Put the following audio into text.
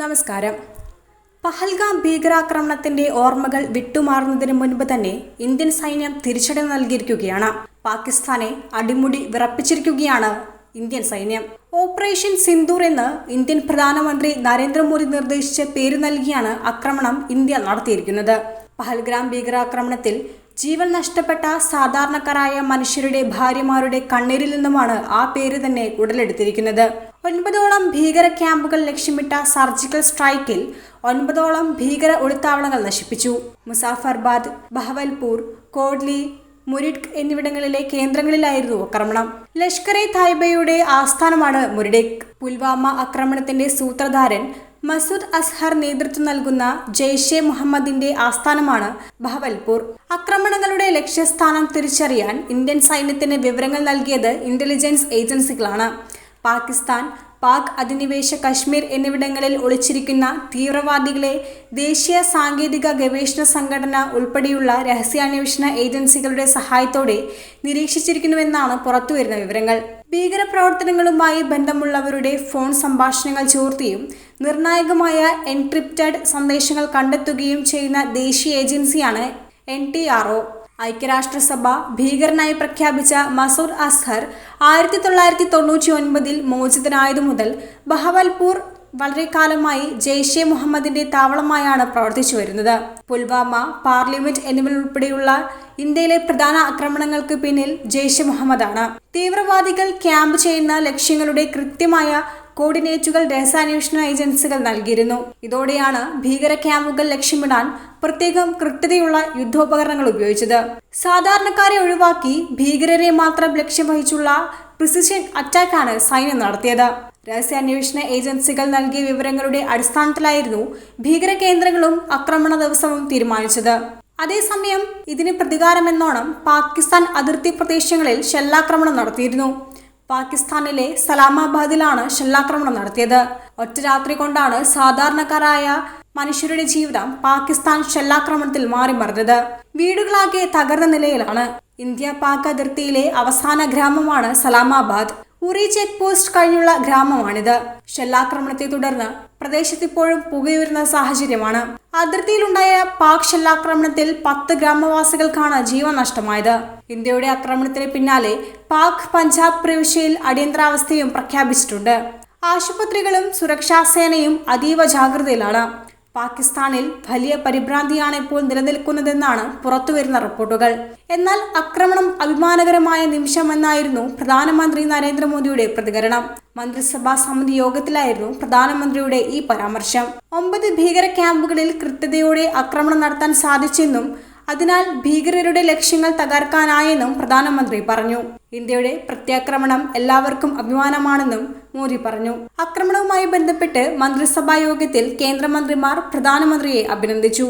നമസ്കാരം. പഹൽഗാം ഭീകരാക്രമണത്തിന്റെ ഓർമ്മകൾ വിട്ടുമാറുന്നതിന് മുൻപ് തന്നെ ഇന്ത്യൻ സൈന്യം തിരിച്ചടി നൽകിയിരിക്കുകയാണ്. പാകിസ്ഥാനെ അടിമുടി വിറപ്പിച്ചിരിക്കുകയാണ് ഇന്ത്യൻ സൈന്യം. ഓപ്പറേഷൻ സിന്ദൂർ എന്ന് ഇന്ത്യൻ പ്രധാനമന്ത്രി നരേന്ദ്രമോദി നിർദ്ദേശിച്ച പേര് നൽകിയാണ് ആക്രമണം ഇന്ത്യ നടത്തിയിരിക്കുന്നത്. പഹൽഗ്രാം ഭീകരാക്രമണത്തിൽ ജീവൻ നഷ്ടപ്പെട്ട സാധാരണക്കാരായ മനുഷ്യരുടെ ഭാര്യമാരുടെ കണ്ണീരിൽ നിന്നുമാണ് ആ പേര് തന്നെ ഉടലെടുത്തിരിക്കുന്നത്. ഒൻപതോളം ഭീകര ക്യാമ്പുകൾ ലക്ഷ്യമിട്ട സർജിക്കൽ സ്ട്രൈക്കിൽ ഒൻപതോളം ഭീകര ഒളിത്താവളങ്ങൾ നശിപ്പിച്ചു. മുസാഫർബാദ് ബഹവൽപൂർ കോഡ്ലി മുരിഡ് എന്നിവിടങ്ങളിലെ കേന്ദ്രങ്ങളിലായിരുന്നു ആക്രമണം. ലഷ്കർ എ തായ്ബയുടെ ആസ്ഥാനമാണ് മുരിഡിക്. പുൽവാമ ആക്രമണത്തിന്റെ സൂത്രധാരൻ മസൂദ് അസ്ഹർ നേതൃത്വം നൽകുന്ന ജെയ്ഷെ മുഹമ്മദിന്റെ ആസ്ഥാനമാണ് ബഹവൽപൂർ. ആക്രമണങ്ങളുടെ ലക്ഷ്യസ്ഥാനം തിരിച്ചറിയാൻ ഇന്ത്യൻ സൈന്യത്തിന് വിവരങ്ങൾ നൽകിയത് ഇന്റലിജൻസ് ഏജൻസികളാണ് പാകിസ്ഥാൻ പാക് അധിനിവേശ കശ്മീർ എന്നിവിടങ്ങളിൽ ഒളിച്ചിരിക്കുന്ന തീവ്രവാദികളെ ദേശീയ സാങ്കേതിക ഗവേഷണ സംഘടന ഉൾപ്പെടെയുള്ള രഹസ്യാന്വേഷണ ഏജൻസികളുടെ സഹായത്തോടെ നിരീക്ഷിച്ചിരിക്കുന്നുവെന്നാണ് പുറത്തുവരുന്ന വിവരങ്ങൾ. ഭീകരപ്രവർത്തനങ്ങളുമായി ബന്ധമുള്ളവരുടെ ഫോൺ സംഭാഷണങ്ങൾ ചോർത്തിയും നിർണായകമായ എൻക്രിപ്റ്റഡ് സന്ദേശങ്ങൾ കണ്ടെത്തുകയും ചെയ്യുന്ന ദേശീയ ഏജൻസിയാണ് എൻ ടി ആർ ഐക്യരാഷ്ട്രസഭ ഭീകരനായി പ്രഖ്യാപിച്ച മസൂർ അസ്ഹർ ആയിരത്തി തൊള്ളായിരത്തി തൊണ്ണൂറ്റി ഒൻപതിൽ മോചിതനായതു മുതൽ ബഹവൽപൂർ വളരെ കാലമായി ജെയ്ഷെ മുഹമ്മദിന്റെ താവളമായാണ് പ്രവർത്തിച്ചു വരുന്നത്. പുൽവാമ പാർലമെന്റ് എന്നിവയുൾപ്പെടെയുള്ള ഇന്ത്യയിലെ പ്രധാന ആക്രമണങ്ങൾക്ക് പിന്നിൽ ജെയ്ഷെ മുഹമ്മദാണ്. തീവ്രവാദികൾ ക്യാമ്പ് ചെയ്യുന്ന ലക്ഷ്യങ്ങളുടെ കൃത്യമായ കോർഡിനേറ്റുകൾ രഹസ്യാന്വേഷണ ഏജൻസികൾ നൽകിയിരുന്നു. ഇതോടെയാണ് ഭീകര ക്യാമ്പുകൾ ലക്ഷ്യമിടാൻ പ്രത്യേകം കൃത്യതയുള്ള യുദ്ധോപകരണങ്ങൾ ഉപയോഗിച്ചത്. സാധാരണക്കാരെ ഒഴിവാക്കി ഭീകരരെ മാത്രം ലക്ഷ്യം വഹിച്ചുള്ള പ്രിസിഷൻ അറ്റാക്കാണ് സൈന്യം നടത്തിയത്. രഹസ്യാന്വേഷണ ഏജൻസികൾ നൽകിയ വിവരങ്ങളുടെ അടിസ്ഥാനത്തിലായിരുന്നു ഭീകര കേന്ദ്രങ്ങളും ആക്രമണ ദിവസവും തീരുമാനിച്ചത്. അതേസമയം ഇതിന് പ്രതികാരമെന്നോണം പാകിസ്ഥാൻ അതിർത്തി പ്രദേശങ്ങളിൽ ഷെല്ലാക്രമണം നടത്തിയിരുന്നു. പാകിസ്ഥാനിലെ സലാമാബാദിലാണ് ഷെല്ലാക്രമണം നടത്തിയത്. ഒറ്റ രാത്രി കൊണ്ടാണ് സാധാരണക്കാരായ മനുഷ്യരുടെ ജീവിതം പാകിസ്ഥാൻ ഷെല്ലാക്രമണത്തിൽ മാറിമറിഞ്ഞത് വീടുകളാകെ തകർന്ന നിലയിലാണ്. ഇന്ത്യ പാക് അതിർത്തിയിലെ അവസാന ഗ്രാമമാണ് സലാമാബാദ്. ഉറി ചെക്ക് പോസ്റ്റ് കഴിഞ്ഞുള്ള ഗ്രാമമാണിത്. ഷെല്ലാക്രമണത്തെ തുടർന്ന് പ്രദേശത്ത് ഇപ്പോഴും പുകയുയരുന്ന സാഹചര്യമാണ്. അതിർത്തിയിലുണ്ടായ പാക് ഷെല്ലാക്രമണത്തിൽ പത്ത് ഗ്രാമവാസികൾക്കാണ് ജീവൻ നഷ്ടമായത്. ഇന്ത്യയുടെ ആക്രമണത്തിന് പിന്നാലെ പാക് പഞ്ചാബ് പ്രവിശ്യയിൽ അടിയന്തരാവസ്ഥയും പ്രഖ്യാപിച്ചിട്ടുണ്ട്. ആശുപത്രികളും സുരക്ഷാ സേനയും അതീവ ജാഗ്രതയിലാണ്. പാകിസ്ഥാനിൽ വലിയ പരിഭ്രാന്തിയാണ് ഇപ്പോൾ നിലനിൽക്കുന്നതെന്നാണ് പുറത്തുവരുന്ന റിപ്പോർട്ടുകൾ. എന്നാൽ ആക്രമണം അഭിമാനകരമായ നിമിഷമെന്നായിരുന്നു പ്രധാനമന്ത്രി നരേന്ദ്രമോദിയുടെ പ്രതികരണം. മന്ത്രിസഭാ സമിതി യോഗത്തിലായിരുന്നു പ്രധാനമന്ത്രിയുടെ ഈ പരാമർശം. ഒമ്പത് ഭീകര ക്യാമ്പുകളിൽ കൃത്യതയോടെ ആക്രമണം നടത്താൻ സാധിച്ചെന്നും അതിനാൽ ഭീകരരുടെ ലക്ഷ്യങ്ങൾ തകർക്കാനായെന്നും പ്രധാനമന്ത്രി പറഞ്ഞു. ഇന്ത്യയുടെ പ്രത്യാക്രമണം എല്ലാവർക്കും അഭിമാനമാണെന്നും മോദി പറഞ്ഞു. ആക്രമണവുമായി ബന്ധപ്പെട്ട് മന്ത്രിസഭാ യോഗത്തിൽ കേന്ദ്രമന്ത്രിമാർ പ്രധാനമന്ത്രിയെ അഭിനന്ദിച്ചു.